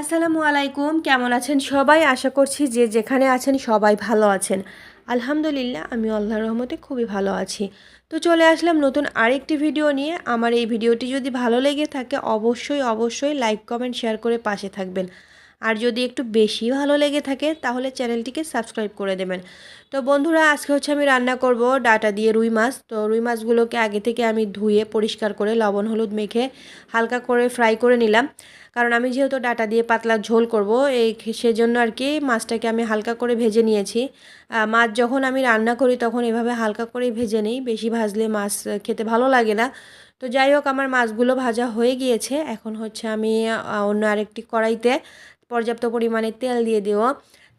আসসালামু আলাইকুম, কেমন আছেন সবাই? আশা করছি যে যেখানে আছেন সবাই ভালো আছেন। আলহামদুলিল্লাহ আমি আল্লাহ রহমতে খুবই ভালো আছি। তো চলে আসলাম নতুন আরেকটি ভিডিও নিয়ে। আমার এই ভিডিওটি যদি ভালো লেগে থাকে, অবশ্যই অবশ্যই লাইক, কমেন্ট, শেয়ার করে পাশে থাকবেন। আর যদি একটু বেশি ভালো লেগে থাকে, তাহলে চ্যানেলটিকে সাবস্ক্রাইব করে দেবেন। তো বন্ধুরা, আজকে হচ্ছে আমি রান্না করব ডাটা দিয়ে রুই মাছ। তো রুই মাছগুলোকে আগে থেকে আমি ধুয়ে পরিষ্কার করে লবণ, হলুদ মেখে হালকা করে ফ্রাই করে নিলাম। কারণ আমি যেহেতু ডাটা দিয়ে পাতলা ঝোল করব, এই সেজন্য আর কি মাছটাকে আমি হালকা করে ভেজে নিয়েছি। মাছ যখন আমি রান্না করি, তখন এভাবে হালকা করেই ভেজে নিই। বেশি ভাজলে মাছ খেতে ভালো লাগে না। তো যাই হোক, আমার মাছগুলো ভাজা হয়ে গিয়েছে। এখন হচ্ছে আমি অন্য আরেকটি কড়াইতে পর্যাপ্ত পরিমাণে তেল দিয়ে দিও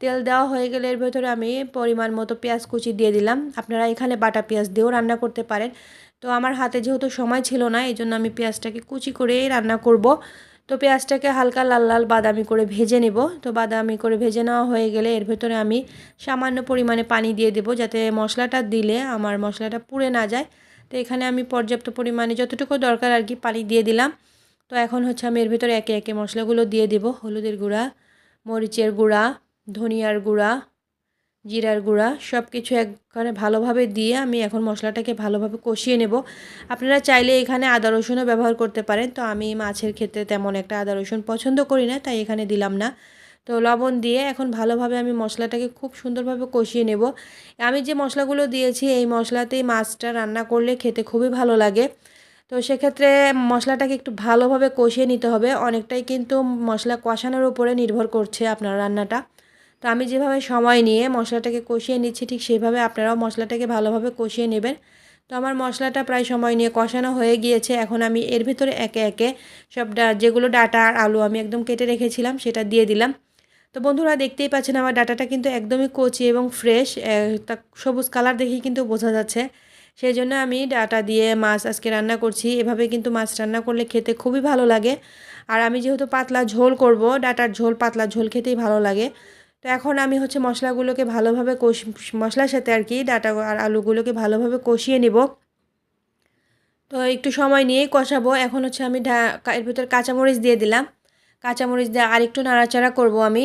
তেল দেওয়া হয়ে গেলে এর ভেতরে আমি পরিমাণ মতো পেঁয়াজ কুচি দিয়ে দিলাম। আপনারা এখানে বাটা পেঁয়াজ দিয়েও রান্না করতে পারেন। তো আমার হাতে যেহেতু সময় ছিল না এই জন্য আমি পেঁয়াজটাকে কুচি করেই রান্না করব। তো পেঁয়াজটাকে হালকা লাল লাল বাদামি করে ভেজে নেব। তো বাদামি করে ভেজে নেওয়া হয়ে গেলে এর ভেতরে আমি সামান্য পরিমাণে পানি দিয়ে দেব যাতে মশলাটা দিলে আমার মশলাটা পুড়ে না যায়। তো এখানে আমি পর্যাপ্ত পরিমাণে যতটুকু দরকার আর কি পানি দিয়ে দিলাম। তো এখন হচ্ছে আমি এর ভিতরে একে একে মশলাগুলো দিয়ে দেব। হলুদের গুঁড়া, মরিচের গুঁড়া, ধনিয়ার গুঁড়া, জিরার গুঁড়া সব কিছু একখানে ভালোভাবে দিয়ে আমি এখন মশলাটাকে ভালোভাবে কষিয়ে নেব। আপনারা চাইলে এখানে আদা রসুনও ব্যবহার করতে পারেন। তো আমি মাছের ক্ষেত্রে তেমন একটা আদা রসুন পছন্দ করি না, তাই এখানে দিলাম না। তো লবণ দিয়ে এখন ভালোভাবে আমি মশলাটাকে খুব সুন্দরভাবে কষিয়ে নেব। আমি যে মশলাগুলো দিয়েছি, এই মশলাতেই মাছটা রান্না করলে খেতে খুবই ভালো লাগে। তো সেক্ষেত্রে মশলাটাকে একটু ভালোভাবে কষিয়ে নিতে হবে। অনেকটাই কিন্তু মশলা কষানোর উপরে নির্ভর করছে আপনার রান্নাটা। তো আমি যেভাবে সময় নিয়ে মশলাটাকে কষিয়ে নিচ্ছি, ঠিক সেইভাবে আপনারাও মশলাটাকে ভালোভাবে কষিয়ে নেবেন। তো আমার মশলাটা প্রায় সময় নিয়ে কষানো হয়ে গিয়েছে। এখন আমি এর ভিতরে একে একে সব যেগুলো ডাটা আর আলু আমি একদম কেটে রেখেছিলাম, সেটা দিয়ে দিলাম। তো বন্ধুরা দেখতেই পাচ্ছেন আমার ডাটাটা কিন্তু একদমই কচি এবং ফ্রেশ। তা সবুজ কালার দেখেই কিন্তু বোঝা যাচ্ছে। সেই জন্য আমি ডাটা দিয়ে মাছ আজকে রান্না করছি। এভাবে কিন্তু মাছ রান্না করলে খেতে খুবই ভালো লাগে। আর আমি যেহেতু পাতলা ঝোল করব, ডাটার ঝোল, পাতলা ঝোল খেতেই ভালো লাগে। তো এখন আমি হচ্ছে মশলাগুলোকে ভালোভাবে কষ, মশলার সাথে আর কি ডাটা আর আলুগুলোকে ভালোভাবে কষিয়ে নিব। তো একটু সময় নিয়েই কষাবো। এখন হচ্ছে আমি এর ভিতর কাঁচামরিচ দিয়ে দিলাম। কাঁচামরিচ দিয়ে আরেকটু নাড়াচাড়া করব আমি।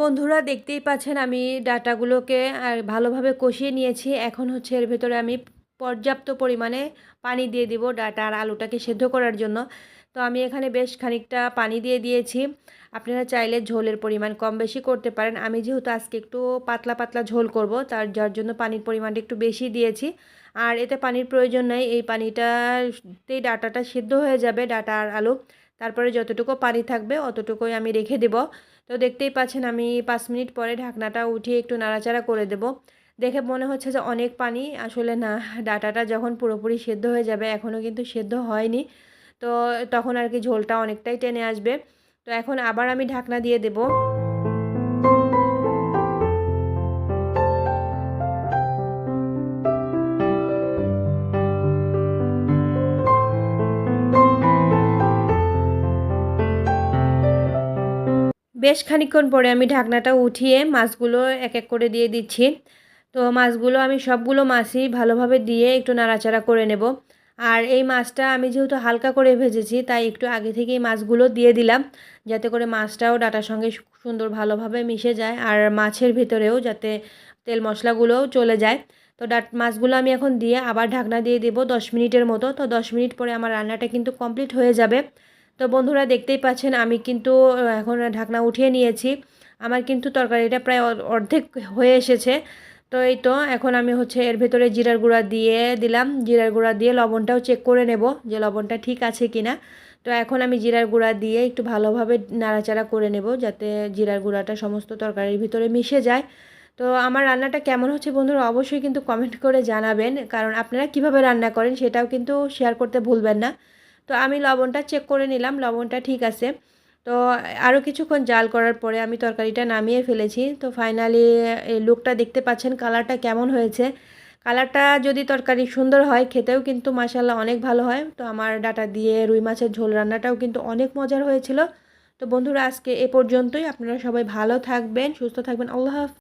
বন্ধুরা দেখতেই পাচ্ছেন আমি ডাটাগুলোকে, আর ভালোভাবে কষিয়ে নিয়েছি। এখন হচ্ছে এর ভেতরে আমি পর্যাপ্ত পরিমাণে পানি দিয়ে দিব ডাটা আর আলুটাকে সেদ্ধ করার জন্য। তো আমি এখানে বেশ খানিকটা পানি দিয়ে দিয়েছি। আপনারা চাইলে ঝোলের পরিমাণ কম বেশি করতে পারেন। আমি যেহেতু আজকে একটু পাতলা পাতলা ঝোল করব, তার, যার জন্য পানির পরিমাণটা একটু বেশি দিয়েছি। আর এতে পানির প্রয়োজন নেই, এই পানিটাতেই ডাটাটা সেদ্ধ হয়ে যাবে, ডাটা আর আলু। তারপরে যতটুকু পানি থাকবে অতটুকুই আমি রেখে দেব। তো দেখতেই পাচ্ছেন আমি পাঁচ মিনিট পরে ঢাকনাটা উঠিয়ে একটু নাড়াচাড়া করে দেব। দেখে মনে হচ্ছে যে অনেক পানি, আসলে না, ডাটাটা যখন পুরোপুরি সেদ্ধ হয়ে যাবে এখনও কিন্তু সেদ্ধ হয়নি। তো তখন আর কি ঝোলটা অনেকটাই টেনে আসবে। তো এখন আবার আমি ঢাকনা দিয়ে দেবো। বেশ খানিক্ষণ পরে আমি ঢাকনাটা উঠিয়ে মাছগুলো এক এক করে দিয়ে দিচ্ছি। তো মাছগুলো আমি সবগুলো মাছই ভালোভাবে দিয়ে একটু নাড়াচাড়া করে নেব। আর এই মাছটা আমি যেহেতু হালকা করে ভেজেছি, তাই একটু আগে থেকেই মাছগুলো দিয়ে দিলাম, যাতে করে মাছটাও ডাটার সঙ্গে সুন্দর ভালোভাবে মিশে যায় আর মাছের ভিতরেও যাতে তেল মশলাগুলোও চলে যায়। তো ডাট, মাছগুলো আমি এখন দিয়ে আবার ঢাকনা দিয়ে দেবো দশ মিনিটের মতো। তো দশ মিনিট পরে আমার রান্নাটা কিন্তু কমপ্লিট হয়ে যাবে। তো বন্ধুরা দেখতেই পাচ্ছেন, আমি কিন্তু এখন ঢাকনা উঠিয়ে নিয়েছি। আমার কিন্তু তরকারিটা প্রায় অর্ধেক হয়ে এসেছে। তো এই তো, এখন আমি হচ্ছে এর ভেতরে জিরার গুঁড়া দিয়ে দিলাম। জিরার গুঁড়া দিয়ে লবণটাও চেক করে নেব যে লবণটা ঠিক আছে কি না তো এখন আমি জিরার গুঁড়া দিয়ে একটু ভালোভাবে নাড়াচাড়া করে নেব যাতে জিরার গুঁড়াটা সমস্ত তরকারির ভিতরে মিশে যায়। তো আমার রান্নাটা কেমন হচ্ছে বন্ধুরা অবশ্যই কিন্তু কমেন্ট করে জানাবেন। কারণ আপনারা কীভাবে রান্না করেন সেটাও কিন্তু শেয়ার করতে ভুলবেন না। তো আমি লবণটা চেক করে নিলাম, লবণটা ঠিক আছে। তো আরও কিছুক্ষণ জাল করার পরে আমি তরকারিটা নামিয়ে ফেলেছি। তো ফাইনালি এই লুকটা দেখতে পাচ্ছেন কালারটা কেমন হয়েছে। কালারটা যদি তরকারি সুন্দর হয়, খেতেও কিন্তু মাসাল্লাহ অনেক ভালো হয়। তো আমার ডাটা দিয়ে রুই মাছের ঝোল রান্নাটাও কিন্তু অনেক মজার হয়েছিল। তো বন্ধুরা, আজকে এ পর্যন্তই। আপনারা সবাই ভালো থাকবেন, সুস্থ থাকবেন। আল্লাহ হাফিজ।